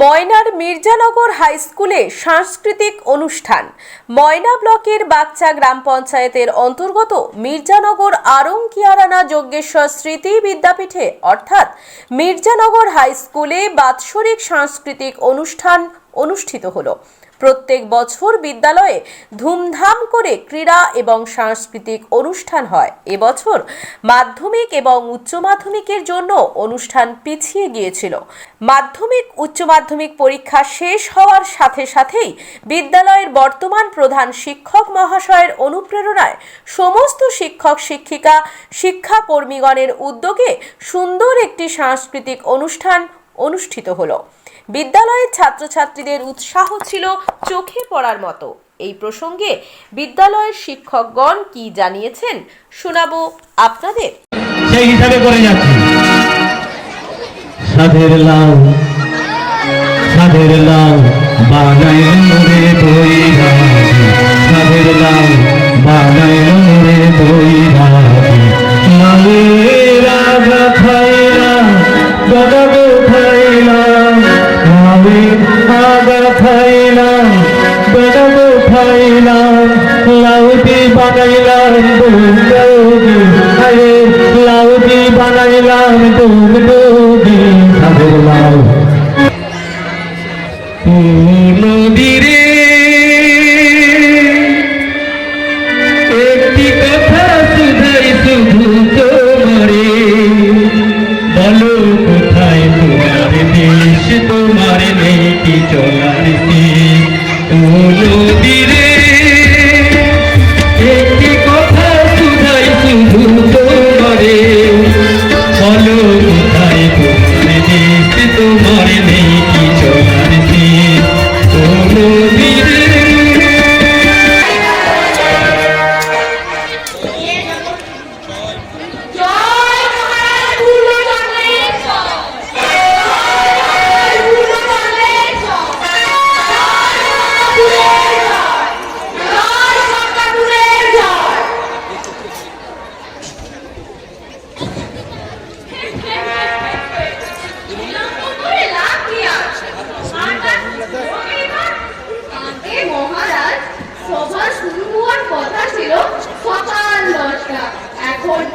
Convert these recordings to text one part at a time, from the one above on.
ময়নার মির্জানগর হাই স্কুলে সাংস্কৃতিক অনুষ্ঠান। ময়না ব্লকের বাগচা গ্রাম পঞ্চায়েতের অন্তর্গত মির্জানগর আরং কিয়ারানা যজ্ঞেশ্বর স্মৃতি বিদ্যাপীঠে, অর্থাৎ মির্জানগর হাই স্কুলে বাৎসরিক সাংস্কৃতিক অনুষ্ঠান অনুষ্ঠিত হলো। প্রত্যেক বছর বিদ্যালয়ে ধুমধাম করে ক্রীড়া এবং সাংস্কৃতিক অনুষ্ঠান হয়। এবছর মাধ্যমিক এবং উচ্চ মাধ্যমিকের জন্য অনুষ্ঠান পিছিয়ে গিয়েছিল। মাধ্যমিক, উচ্চ মাধ্যমিক পরীক্ষা শেষ হওয়ার সাথে সাথেই বিদ্যালয়ের বর্তমান প্রধান শিক্ষক মহাশয়ের অনুপ্রেরণায় সমস্ত শিক্ষক শিক্ষিকা, শিক্ষাকর্মীগণের উদ্যোগে সুন্দর একটি সাংস্কৃতিক অনুষ্ঠান অনুষ্ঠিত হলো। বিদ্যালয়ের ছাত্রছাত্রীদের উৎসাহ ছিল চোখে পড়ার মতো। এই প্রসঙ্গে বিদ্যালয়ের শিক্ষকগণ কি জানিয়েছেন শোনাবো আপনাদের। সেই হিসাবে করে যাচ্ছি। সাধের লাউ সাধের লাউ বানাই রে বইরা সাধের লাউ বানাই রে বইরা লাউটি বানাইলাম দুর্গি আরে লাউটি বানাইলাম দুর্গি সাধের লাউ নদীরে একটি কথা শুধাই শুধু তোমারে, বলো কোথায় তোমার দেশ, তোমার নেই কি চলার শেষ? ও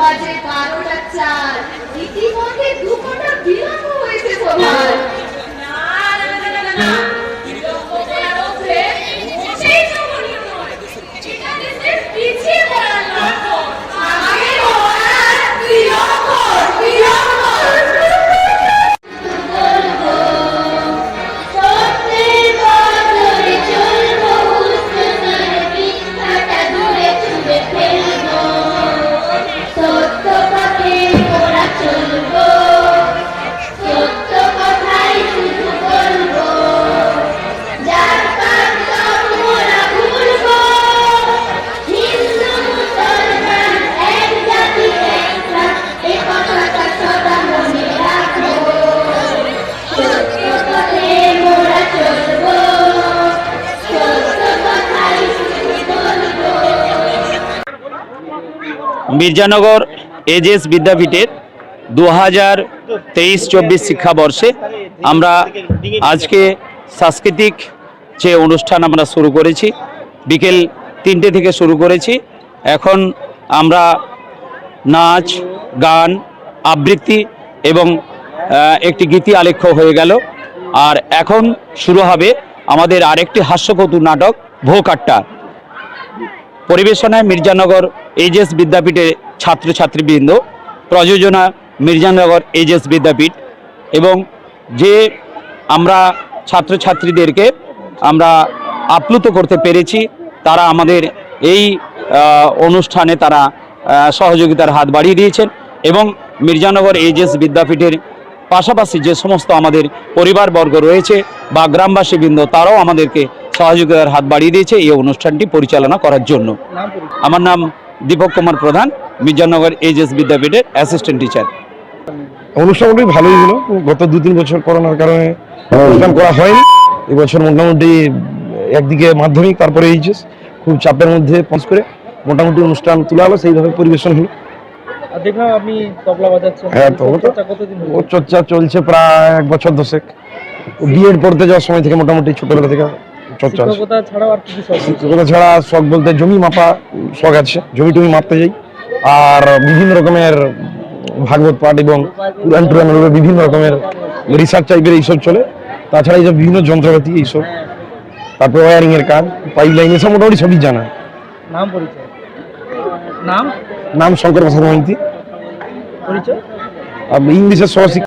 বাজে বারোটা চার। ইতিমধ্যে দু ঘণ্টা বিলম্ব হয়েছে সভার পিছিয়ে মির্জানগর এজেস বিদ্যাপীঠের দু হাজার তেইশ চব্বিশ শিক্ষাবর্ষে আমরা আজকে সাংস্কৃতিক যে অনুষ্ঠান আমরা শুরু করেছি, বিকেল তিনটে থেকে শুরু করেছি। এখন আমরা নাচ, গান, আবৃত্তি এবং একটি গীতি আলেখ্য হয়ে গেল। আর এখন শুরু হবে আমাদের আরেকটি হাস্যকৌতুক নাটক, ভোকাট্টা। পরিবেশনায় মির্জানগর এইচএস বিদ্যাপীঠের ছাত্রছাত্রীবৃন্দ, প্রযোজনা মির্জানগর এইচএস বিদ্যাপীঠ এবং যে আমরা ছাত্রছাত্রীদেরকে আমরা আপ্লুত করতে পেরেছি, তারা আমাদের এই অনুষ্ঠানে তারা সহযোগিতার হাত বাড়িয়ে দিয়েছেন এবং মির্জানগর এইচএস বিদ্যাপীঠের পাশাপাশি যে সমস্ত আমাদের পরিবারবর্গ রয়েছে বা গ্রামবাসীবৃন্দ, তারাও আমাদেরকে সহযোগিতার হাত বাড়িয়ে দিয়েছে এই অনুষ্ঠানটি পরিচালনা করার জন্য। আমার নাম দীপক কুমার প্রধান মির্জানগর এইচ এস বিদ্যাপীঠের অ্যাসিস্ট্যান্ট টিচার। অনুষ্ঠানটি ভালোই হলো। গত দু তিন বছর করোনার কারণে অনুষ্ঠান করা হয়নি। এবছর মোটামুটি একদিকে মাধ্যমিক তারপরে এইচএস। খুব চাপের মধ্যে পাস করে মোটামুটি অনুষ্ঠান তোলা হলো সেইভাবে পরিবেশন হলো। আর দেখলাম আপনি তবলা বাজাচ্ছেন। হ্যাঁ, তবলা চর্চা কতদিন হলো? ওর চর্চা চলছে প্রায় এক বছর দশেক। বিএড পড়তে যাওয়ার সময় থেকে মোটামুটি ছোটবেলা থেকে চর্চা আছে? শিক্ষকতা ছাড়া শখ বলতে জমি মাপা শখ আছে। জমি টমি মাপতে যাই। আর বিভিন্ন রকমের ভাগবত পাঠ এবং পুরাণ টুরান বিভিন্ন রকমের রিসার্চ টাইপের এইসব চলে। তাছাড়া এইসব বিভিন্ন যন্ত্রপাতি এইসব। তারপর ওয়ারিং এর কাজ পাইপ লাইন এসব মোটামুটি সবই জানা। নাম পরিচয়? নাম? নাম শঙ্কর প্রসাদ মহিন্তি। পরিচয়? ইংলিশের সহশিক্ষা